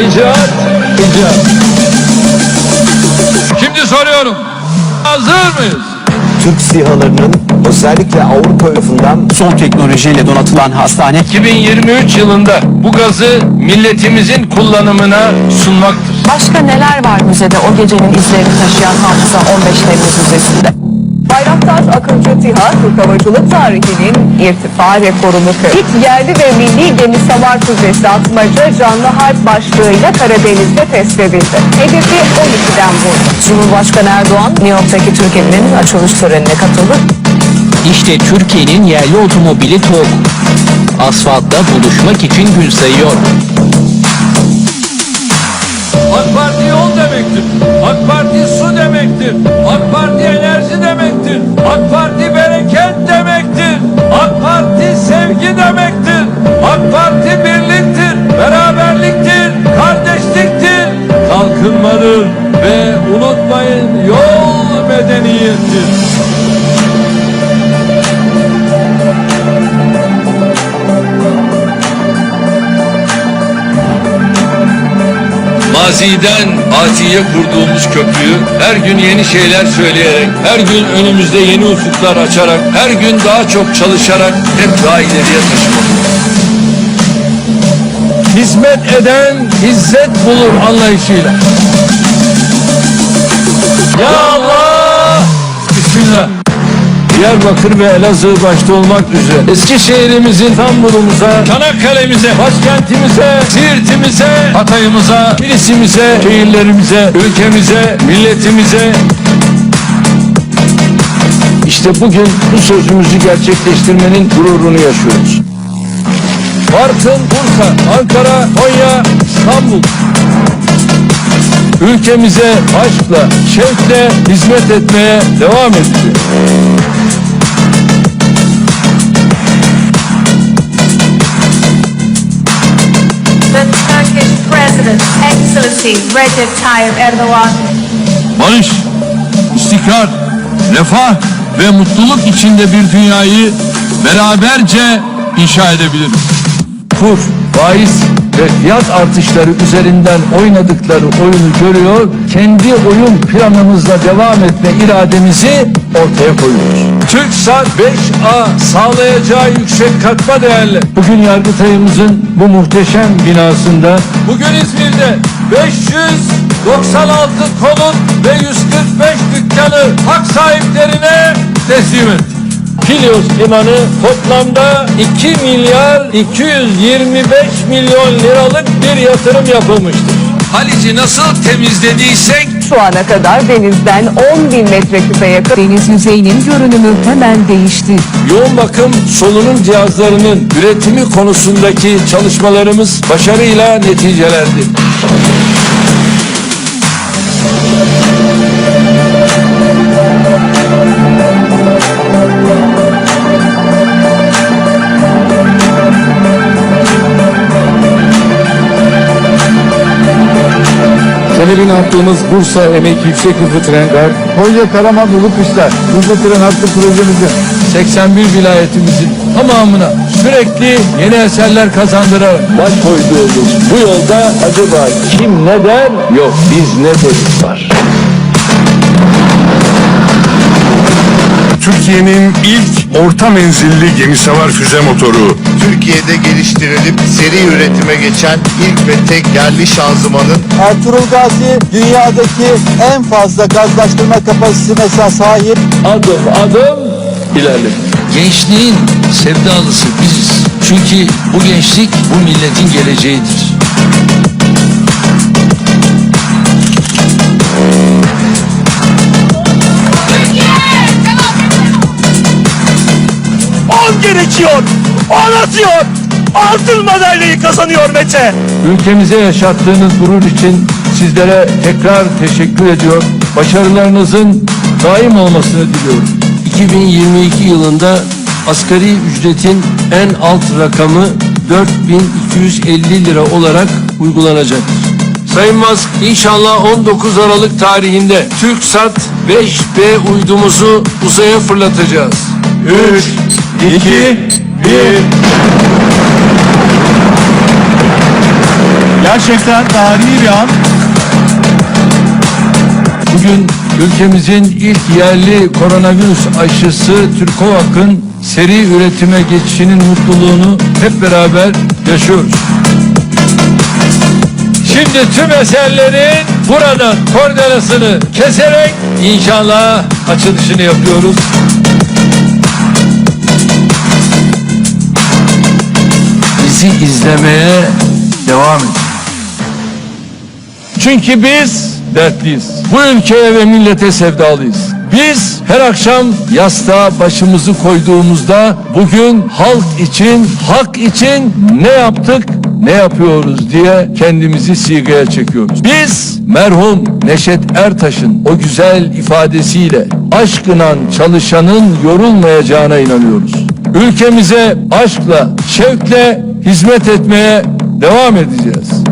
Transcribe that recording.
İcat, icat. Şimdi soruyorum. Hazır mıyız? Türk SİHA'larının özellikle Avrupa tarafından Son teknolojiyle donatılan hastane 2023 yılında bu gazı milletimizin kullanımına sunmaktır. Başka neler var müzede o gecenin izlerini taşıyan hafıza 15 Temmuz Müzesi'nde? Bayraktar Akıncı TİHA Türk Havacılık tarihinin irtifa rekorunu kırdı. İlk yerli ve milli gemi savar füzesi atmaca canlı harp başlığıyla Karadeniz'de test edildi. Hedefi 12'den vurdu. Cumhurbaşkanı Erdoğan New York'taki Türk evinin açılış törenine katıldı. işte Türkiye'nin yerli otomobili TOG. Asfaltta buluşmak için gün sayıyor. AK Parti yol demektir. AK Parti su demektir. Kalkınmadır ve unutmayın yol medeniyettir. Maziden atiye kurduğumuz köprüyü her gün yeni şeyler söyleyerek, her gün önümüzde yeni ufuklar açarak, her gün daha çok çalışarak hep daha ileriye taşımak. Hizmet eden izzet bulur anlayışıyla. Ya Allah! Bismillah. Diyarbakır ve Elazığ başta olmak üzere Eskişehir'imizin Tamburumuza, Çanakkale'mize, başkentimize, Siirt'imize, Hatay'ımıza, Kilis'imize, şehirlerimize, ülkemize, milletimize işte bugün bu sözümüzü gerçekleştirmenin gururunu yaşıyoruz. Bartın, Bursa, Ankara, Konya, İstanbul ülkemize aşkla, şevkle hizmet etmeye devam ediyor. the Turkish President, Excellency Recep Tayyip Erdogan, barış, istikrar, refah ve mutluluk içinde bir dünyayı beraberce inşa edebiliriz. Kur, faiz ve fiyat artışları üzerinden oynadıkları oyunu görüyor, kendi oyun planımızla devam etme irademizi ortaya koyuyoruz. TürkSat 5A sağlayacağı yüksek katma değerli. Bugün Yargıtay'ımızın bu muhteşem binasında Bugün İzmir'de 596 konut ve 145 dükkanı hak sahiplerine teslim ettik. Kilyos limanı toplamda 2 milyar 225 milyon liralık bir yatırım yapılmıştır. Halici nasıl temizlediysek Şu ana kadar denizden 10 bin metreküpe yakın Deniz yüzeyinin görünümü hemen değişti. yoğun bakım solunum cihazlarının üretimi konusundaki çalışmalarımız başarıyla neticelendi. Temelini attığımız Bursa Emek Yüksek Hızlı Tren Gar, Konya Karaman Ulu Kuşlar, Hızlı Tren Hattı projemizin 81 vilayetimizin tamamına sürekli yeni eserler kazandırarak baş koyduğumuz bu yolda acaba kim ne der? Yok biz ne deriz var. Türkiye'nin ilk orta menzilli gemisavar füze motoru Türkiye'de geliştirilip seri üretime geçen ilk ve tek yerli şanzımanın Ertuğrul Gazi dünyadaki en fazla gazlaştırma kapasitesine sahip Adım adım ilerledik. Gençliğin sevdalısı biziz. Çünkü bu gençlik bu milletin geleceğidir. Gerekiyor. On atıyor. Altın madalyayı kazanıyor Mete. Ülkemize yaşattığınız gurur için sizlere tekrar teşekkür ediyor. Başarılarınızın daim olmasını diliyorum. 2022 yılında asgari ücretin en alt rakamı 4250 lira olarak uygulanacaktır. Sayın Musk inşallah 19 Aralık tarihinde TürkSat 5B uydumuzu uzaya fırlatacağız. 3, 2, 1 Gerçekten tarihi bir an. Bugün ülkemizin ilk yerli koronavirüs aşısı Türkovak'ın seri üretime geçişinin mutluluğunu hep beraber yaşıyoruz. Şimdi tüm eserlerin buradan kordelasını keserek inşallah açılışını yapıyoruz. Bizi izlemeye devam edin. Çünkü biz dertliyiz. Bu ülkeye ve millete sevdalıyız. Biz her akşam yastığa başımızı koyduğumuzda bugün halk için, hak için ne yaptık, ne yapıyoruz diye kendimizi sigaya çekiyoruz. Biz merhum Neşet Ertaş'ın o güzel ifadesiyle aşkına çalışanın yorulmayacağına inanıyoruz. Ülkemize aşkla, şevkle hizmet etmeye devam edeceğiz.